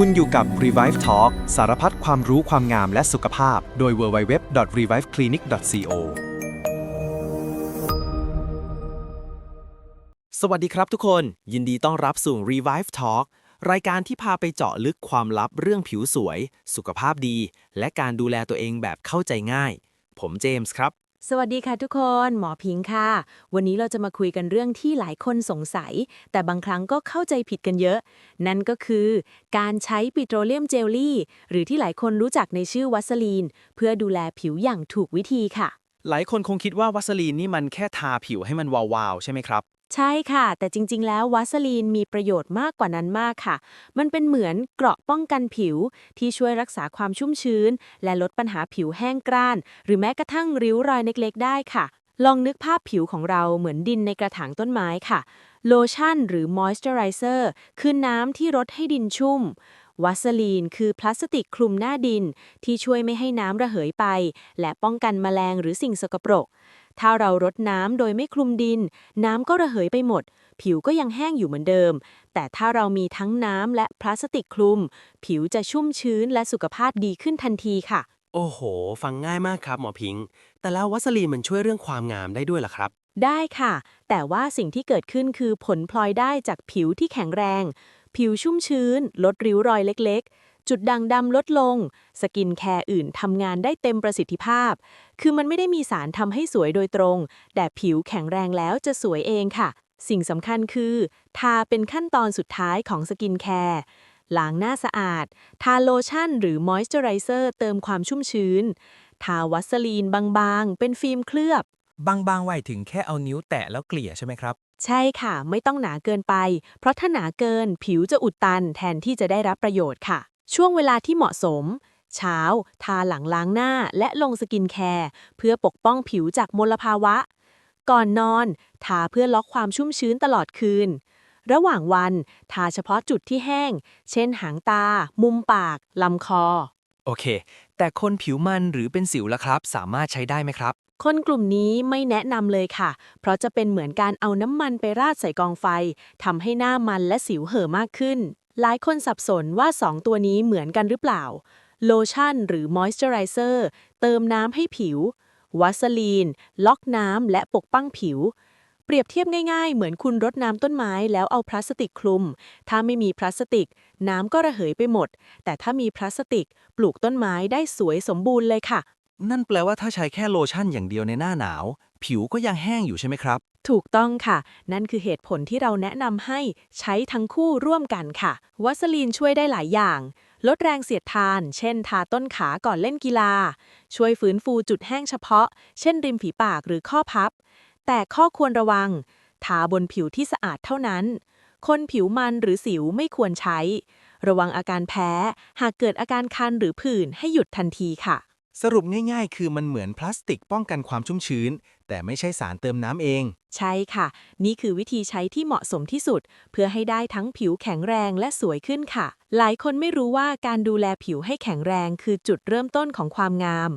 คุณอยู่กับ Revive Talk สารพัดความรู้ความงามและสุขภาพ โดย www.reviveclinic.co สวัสดีครับทุกคน ยินดีต้อนรับสู่ Revive Talk รายการที่พาไปเจาะลึกความลับเรื่องผิวสวย สุขภาพดี และการดูแลตัวเองแบบเข้าใจง่าย ผมเจมส์ครับ สวัสดีค่ะทุกคน หมอพิงค์ค่ะ วันนี้เราจะมาคุยกันเรื่องที่หลายคนสงสัย แต่บางครั้งก็เข้าใจผิดกันเยอะ นั่นก็คือ การใช้ปิโตรเลียมเจลลี่ หรือที่หลายคนรู้จักในชื่อวัสลีน เพื่อดูแลผิวอย่างถูกวิธีค่ะ หลายคนคงคิดว่าวัสลีนนี่มันแค่ทาผิวให้มันวาวๆ ใช่ไหมครับ ใช่ค่ะ แต่จริง ๆ แล้ววัสลีนมีประโยชน์มากกว่านั้นมากค่ะ มันเป็นเหมือนเกราะป้องกันผิว ที่ช่วยรักษาความชุ่มชื้น และลดปัญหาผิวแห้งกร้าน หรือแม้กระทั่งริ้วรอยเล็ก ๆ ได้ค่ะ ลองนึกภาพผิวของเราเหมือนดินในกระถางต้นไม้ค่ะ โลชั่นหรือมอยส์เจอไรเซอร์คือน้ำที่รดให้ดินชุ่ม วัสลีนคือพลาสติกคลุมหน้าดิน ที่ช่วยไม่ให้น้ำระเหยไป และป้องกันแมลงหรือสิ่งสกปรก ถ้าเรารดน้ำโดยไม่คลุมดิน น้ำก็ระเหยไปหมด ผิวก็ยังแห้งอยู่เหมือนเดิม แต่ถ้าเรามีทั้งน้ำและพลาสติกคลุม ผิวจะชุ่มชื้นและสุขภาพดีขึ้นทันทีค่ะ โอ้โห ฟังง่ายมากครับหมอพิงค์แต่แล้ววัสลีนมันช่วยเรื่องความงามได้ด้วยเหรอครับได้ค่ะ แต่ว่าสิ่งที่เกิดขึ้นคือผลพลอยได้จากผิวที่แข็งแรง ผิวชุ่มชื้น ลดริ้วรอยเล็กๆ จุดด่างดำลดลง สกินแคร์อื่นทำงานได้เต็มประสิทธิภาพ คือมันไม่ได้มีสารทำให้สวยโดยตรง แต่ผิวแข็งแรงแล้วจะสวยเองค่ะ สิ่งสำคัญคือ ทาเป็นขั้นตอนสุดท้ายของสกินแคร์ล้างหน้าสะอาด ทาโลชั่น หรือมอยส์เจอไรเซอร์เติมความชุ่มชื้น ทาวัสลีนบางๆ เป็นฟิล์มเคลือบ บางๆไว้ถึงแค่เอานิ้วแตะแล้วเกลี่ยใช่ไหมครับ ใช่ค่ะ ไม่ต้องหนาเกินไป เพราะถ้าหนาเกินผิวจะอุดตันแทนที่จะได้รับประโยชน์ค่ะ ช่วงเวลาที่เหมาะสม เช้า ทาหลังล้างหน้าและลงสกินแคร์เพื่อปกป้องผิวจากมลภาวะ ก่อนนอน ทาเพื่อล็อกความชุ่มชื้นตลอดคืน ระหว่างวัน ทาเฉพาะจุดที่แห้ง เช่น หางตา มุมปาก ลำคอ โอเค แต่คนผิวมันหรือเป็นสิวล่ะครับ สามารถใช้ได้ไหมครับ คนกลุ่มนี้ไม่แนะนำเลยค่ะ เพราะจะเป็นเหมือนการเอาน้ำมันไปราดใส่กองไฟทำให้หน้ามันและสิวเห่อมากขึ้น หลายคนสับสนว่า 2 ตัวนี้เหมือนกันหรือเปล่า โลชั่นหรือมอยส์เจอไรเซอร์เติมน้ำให้ผิว วัสลีน ล็อกน้ำและปกป้องผิว เปรียบเทียบง่ายๆ เหมือนคุณรดน้ำต้นไม้แล้วเอาพลาสติกคลุม ถ้าไม่มีพลาสติก น้ำก็ระเหยไปหมด แต่ถ้ามีพลาสติก ปลูกต้นไม้ได้สวยสมบูรณ์เลยค่ะ นั่นแปลว่าถ้าใช้แค่โลชั่นอย่างเดียวในหน้าหนาว ผิวก็ยังแห้งอยู่ใช่ไหมครับ ถูกต้องค่ะ นั่นคือเหตุผลที่เราแนะนำให้ใช้ทั้งคู่ร่วมกันค่ะ วัสลีนช่วยได้หลายอย่าง ลดแรงเสียดทาน เช่น ทาต้นขาก่อนเล่นกีฬา ช่วยฟื้นฟูจุดแห้งเฉพาะ เช่น ริมฝีปากหรือข้อพับ แต่ข้อควรระวัง ทาบนผิวที่สะอาดเท่านั้น คนผิวมันหรือสิวไม่ควรใช้ ระวังอาการแพ้ หากเกิดอาการคันหรือผื่นให้หยุดทันทีค่ะ สรุปง่ายๆ คือมันเหมือนพลาสติกป้องกันความชุ่มชื้น แต่ไม่ใช่สารเติมน้ำเอง ใช่ค่ะ นี่คือวิธีใช้ที่เหมาะสมที่สุด เพื่อให้ได้ทั้งผิวแข็งแรงและสวยขึ้นค่ะ หลายคนไม่รู้ว่าการดูแลผิวให้แข็งแรงคือจุดเริ่มต้นของความงาม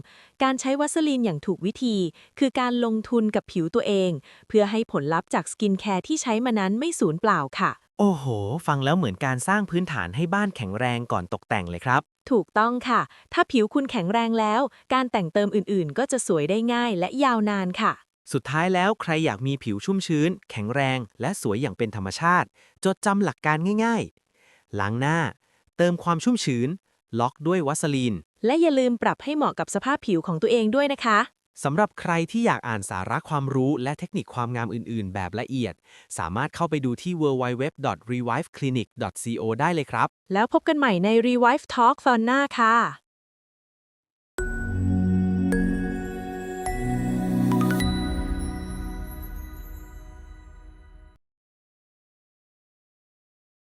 การใช้วัสลีนอย่างถูกวิธี คือการลงทุนกับผิวตัวเอง เพื่อให้ผลลัพธ์จากสกินแคร์ที่ใช้มานั้นไม่สูญเปล่าค่ะ โอ้โห ฟังแล้วเหมือนการสร้างพื้นฐานให้บ้านแข็งแรงก่อนตกแต่งเลยครับ ถูกต้องค่ะ ถ้าผิวคุณแข็งแรงแล้ว การแต่งเติมอื่นๆ ก็จะสวยได้ง่ายและยาวนานค่ะ สุดท้ายแล้วใครอยากมีผิวชุ่มชื้น แข็งแรง และสวยอย่างเป็นธรรมชาติ จดจำหลักการง่ายๆ ล้างหน้า เติมความชุ่มชื้น ล็อกด้วยวัสลีน และอย่าลืมปรับให้เหมาะกับสภาพผิวของตัวเองด้วยนะคะ สำหรับใครที่อยากอ่านสาระความรู้และเทคนิคความงามอื่น ๆ แบบละเอียด สามารถเข้าไปดูที่ www.reviveclinic.co ได้เลยครับ แล้วพบกันใหม่ใน Revive Talk ตอนหน้าค่ะ